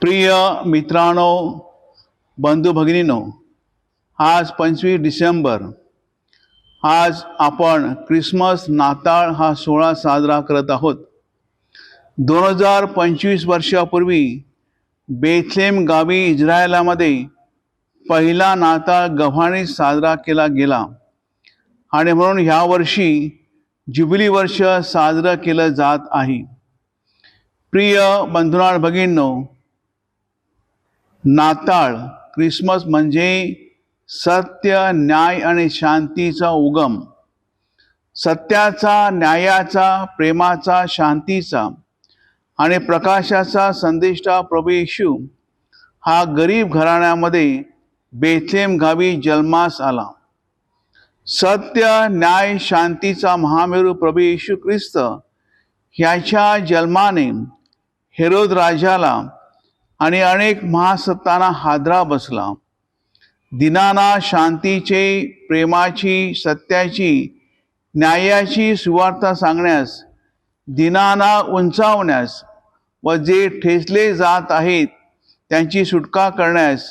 प्रिय मित्रांनो बंधू भगिनीनो आज पंचवीस डिसेंबर आज आपण क्रिसमस नाताळ हा सोहळा साजरा करत आहोत. दोन हजार पंचवीस वर्षापूर्वी बेथलेम गावी इस्रायलामध्ये पहिला नाताळ गव्हाणी साजरा केला गेला. आणि म्हणून ह्या वर्षी जुबिली वर्ष साजरं केलं जात आहे. प्रिय बंधुराळ भगिनींनो नाताळ क्रिसमस म्हणजे सत्य न्याय आणि शांतीचा उगम. सत्याचा न्यायाचा प्रेमाचा शांतीचा आणि प्रकाशाचा संदेष्टा प्रभू येशू हा गरीब घराण्यामध्ये बेथेम गावी जन्मास आला. सत्य न्याय शांतीचा महामेरू प्रभू येशू ख्रिस्त ह्याच्या जन्माने हेरोद राजाला आणि अनेक महासत्तांना हादरा बसला. दिनाना शांतीचे प्रेमाची सत्याची न्यायाची सुवार्ता सांगण्यास दिनाना उंचावण्यास व जे ठेचले जात आहेत त्यांची सुटका करण्यास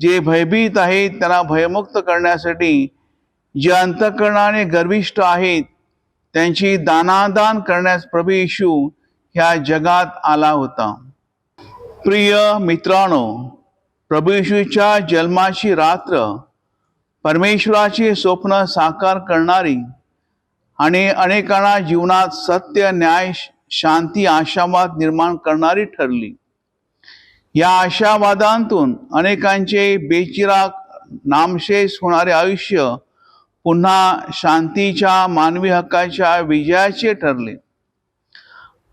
जे भयभीत आहेत त्यांना भयमुक्त करण्यासाठी जे अंतकरणाने गर्विष्ठ आहेत त्यांची दानादान करण्यास प्रभू येशू ह्या जगात आला होता. प्रिय मित्रांनो प्रभू येशूच्या जन्माची रात्र परमेश्वराचे स्वप्न साकार करणारी आणि अनेकांना जीवनात सत्य न्याय शांती आशावाद निर्माण करणारी ठरली. या आशावादांतून अनेकांचे बेचिराग नामशेष होणारे आयुष्य पुन्हा शांतीच्या मानवी हक्काच्या विजयाचे ठरले.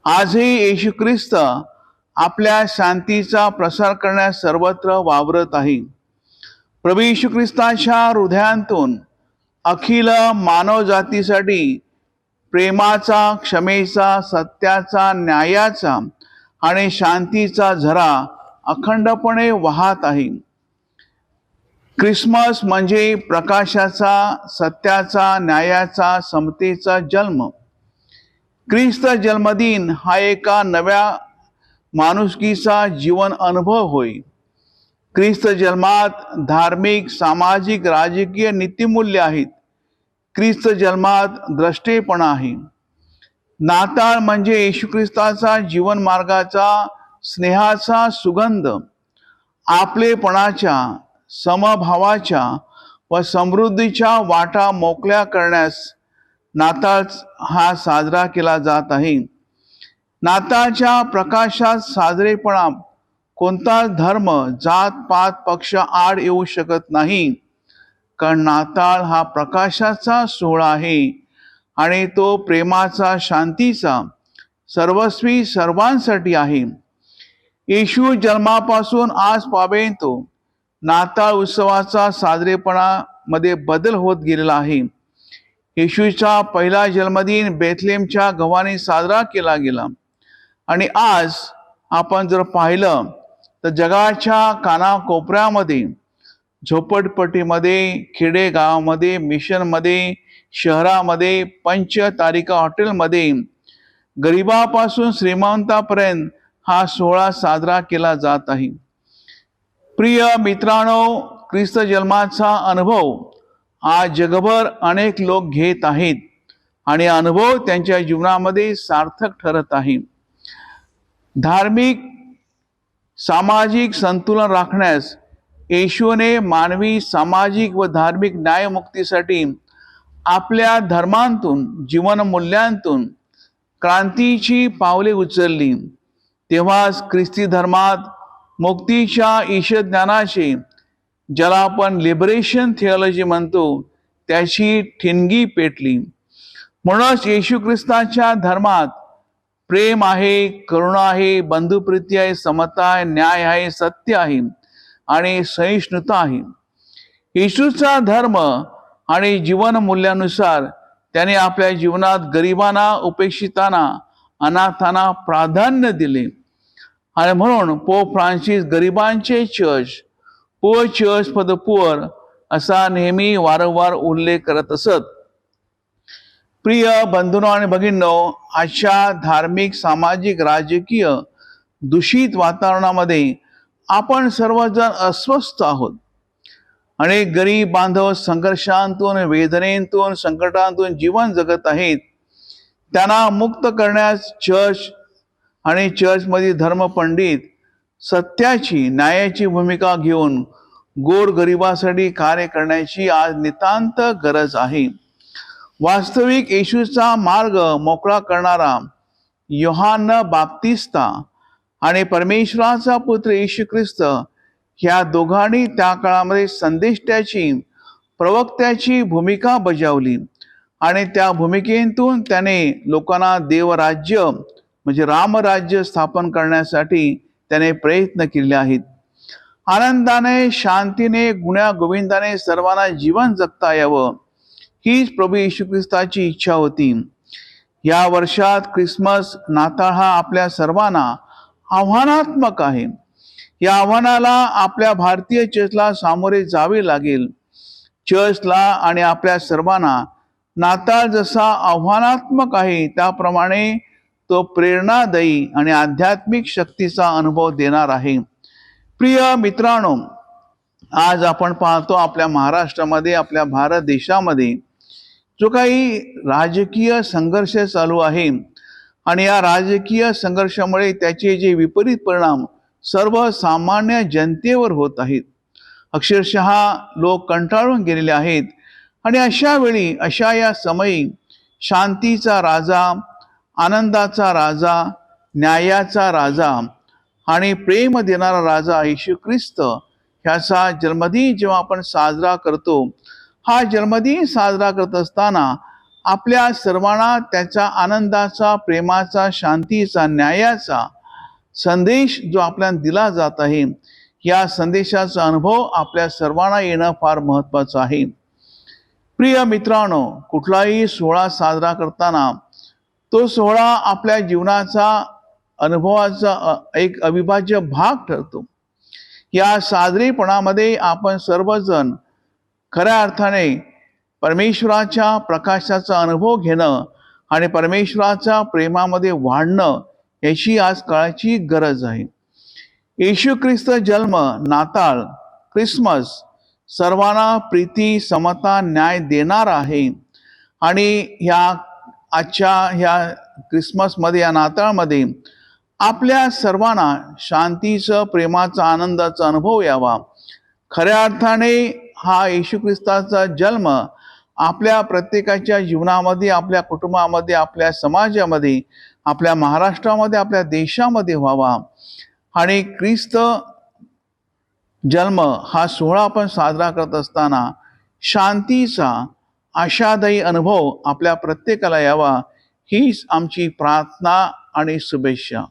आजही येशू ख्रिस्त आपल्या शांतीचा प्रसार करण्यास सर्वत्र वावरत आहे. प्रभू यशू ख्रिस्ताच्या हृदयांतून अखिल मानवजातीसाठी प्रेमाचा क्षमेचा सत्याचा न्यायाचा आणि शांतीचा झरा अखंडपणे वाहत आहे. क्रिसमस म्हणजे प्रकाशाचा सत्याचा न्यायाचा समतेचा जन्म. ख्रिस्त जन्मदिन हा एका नव्या माणुसकीचा जीवन अनुभव होय ख्रिस्त जन्मात धार्मिक सामाजिक राजकीय नीतिमूल्य आहेत. ख्रिस्त जन्मात द्रष्टेपणा आहे. नाताळ म्हणजे येशू ख्रिस्ताचा जीवन मार्गाचा स्नेहाचा सुगंध. आपलेपणाच्या समभावाच्या व समृद्धीच्या वाटा मोकळ्या करण्यास नाताळ हा साजरा केला जात आहे. नाताळच्या प्रकाशात साजरेपणा. कोणता धर्म जात पात पक्ष आड येऊ शकत नाही. कारण नाताळ हा प्रकाशाचा सोहळा आहे आणि तो प्रेमाचा शांतीचा सर्वस्वी सर्वांसाठी आहे. येशू जन्मापासून आज पावेतो नाताळ उत्सवाचा साजरेपणामध्ये बदल होत गेलेला आहे. येशूचा पहिला जन्मदिन बेथलेमच्या गव्हाने साजरा केला गेला. आणि आज आपण जर पाहिलं तर जगाच्या कानाकोपऱ्यामध्ये झोपडपट्टीमध्ये खेडेगावामध्ये मिशनमध्ये शहरामध्ये पंच तारिका हॉटेलमध्ये गरिबापासून श्रीमंतापर्यंत हा सोहळा साजरा केला जात आहे. प्रिय मित्रांनो ख्रिस्त जन्माचा अनुभव आज जगभर अनेक लोक घेत आहेत आणि अनुभव त्यांच्या जीवनामध्ये सार्थक ठरत आहे. धार्मिक सामाजिक संतुलन राखण्यास येशूने मानवी सामाजिक व धार्मिक न्यायमुक्तीसाठी आपल्या धर्मांतून जीवनमूल्यांतून क्रांतीची पावले उचलली. तेव्हाच ख्रिस्ती धर्मात मुक्तीच्या ईशज्ञानाचे ज्याला आपण लिबरेशन थिओलॉजी म्हणतो त्याची ठिणगी पेटली. म्हणूनच येशू ख्रिस्ताच्या धर्मात प्रेम आहे करुणा आहे बंधुप्रीती आहे समता आहे न्याय आहे सत्य आहे आणि सहिष्णुता आहे. येशूचा धर्म आणि जीवन मूल्यानुसार त्याने आपल्या जीवनात गरिबांना उपेक्षितांना अनाथांना प्राधान्य दिले. आणि म्हणून Pope Francis गरिबांचे church poor church for the poor असा नेहमी वारंवार उल्लेख करत असत. प्रिय बंधुनो आणि भगिनो अशा धार्मिक सामाजिक राजकीय दूषित वातावरणामध्ये आपण सर्वजण अस्वस्थ आहोत. अनेक गरीब बांधव संघर्षांतून वेदनेतून संकटांतून जीवन जगत आहेत. त्यांना मुक्त करण्यास चर्च आणि चर्चमधील धर्मपंडित सत्याची न्यायाची भूमिका घेऊन गोड गरिबासाठी कार्य करण्याची आज नितांत गरज आहे. वास्तविक येशूचा मार्ग मोकळा करणारा योहान बाप्तिस्ता आणि परमेश्वराचा पुत्र येशू ख्रिस्त ह्या दोघांनी त्या काळामध्ये संदेष्ट्याची प्रवक्त्याची भूमिका बजावली. आणि त्या भूमिकेतून त्याने लोकांना देवराज्य म्हणजे रामराज्य स्थापन करण्यासाठी त्याने प्रयत्न केले आहेत. आनंदाने शांतीने गुण्या गोविंदाने सर्वांना जीवन जगता यावं. हीच प्रभू येशू ख्रिस्ताची इच्छा होती. या वर्षात ख्रिसमस नाताळ हा आपल्या सर्वांना आव्हानात्मक आहे. या आव्हानाला आपल्या भारतीय चर्चला सामोरे जावे लागेल. चर्चला आणि आपल्या सर्वांना नाताळ जसा आव्हानात्मक आहे त्याप्रमाणे तो प्रेरणादायी आणि आध्यात्मिक शक्तीचा अनुभव देणार आहे. प्रिय मित्रांनो आज आपण पाहतो आपल्या महाराष्ट्रामध्ये आपल्या भारत देशामध्ये जो काही राजकीय संघर्ष चालू आहे आणि या राजकीय संघर्षामुळे त्याचे जे विपरीत परिणाम सर्वसामान्य जनतेवर होत आहेत. अक्षरशः लोक कंटाळून गेलेले आहेत आणि अशा वेळी अशा या समयी शांतीचा राजा आनंदाचा राजा न्यायाचा राजा आणि प्रेम देणारा राजा येशू ख्रिस्त ह्याचा जन्मदिन जेव्हा आपण साजरा करतो हा जन्मदिन साजरा करत असताना आपल्या सर्वांना त्याचा आनंदाचा प्रेमाचा शांतीचा न्यायाचा संदेश जो आपल्याला दिला जात आहे या संदेशाचा अनुभव आपल्या सर्वांना येणं फार महत्त्वाचं आहे. प्रिय मित्रांनो कुठलाही सोहळा साजरा करताना तो सोहळा आपल्या जीवनाचा अनुभवाचा एक अविभाज्य भाग ठरतो. या साजरीपणामध्ये आपण सर्वजण खऱ्या अर्थाने परमेश्वराच्या प्रकाशाचा अनुभव घेणं आणि परमेश्वराच्या प्रेमामध्ये वाढणं याची आज काळाची गरज आहे. येशू ख्रिस्त जन्म नाताळ ख्रिसमस सर्वांना प्रीती समता न्याय देणार आहे. आणि ह्या आजच्या ह्या क्रिसमसमध्ये या नाताळमध्ये आपल्या सर्वांना शांतीचं प्रेमाचा आनंदाचा अनुभव यावा. खऱ्या अर्थाने हा येशू ख्रिस्ताचा जन्म आपल्या प्रत्येकाच्या जीवनामध्ये आपल्या कुटुंबामध्ये आपल्या समाजामध्ये आपल्या महाराष्ट्रामध्ये आपल्या देशामध्ये व्हावा. आणि ख्रिस्त जन्म हा सोहळा आपण साजरा करत असताना शांतीचा आशादायी अनुभव आपल्या प्रत्येकाला यावा. हीच आमची प्रार्थना आणि शुभेच्छा.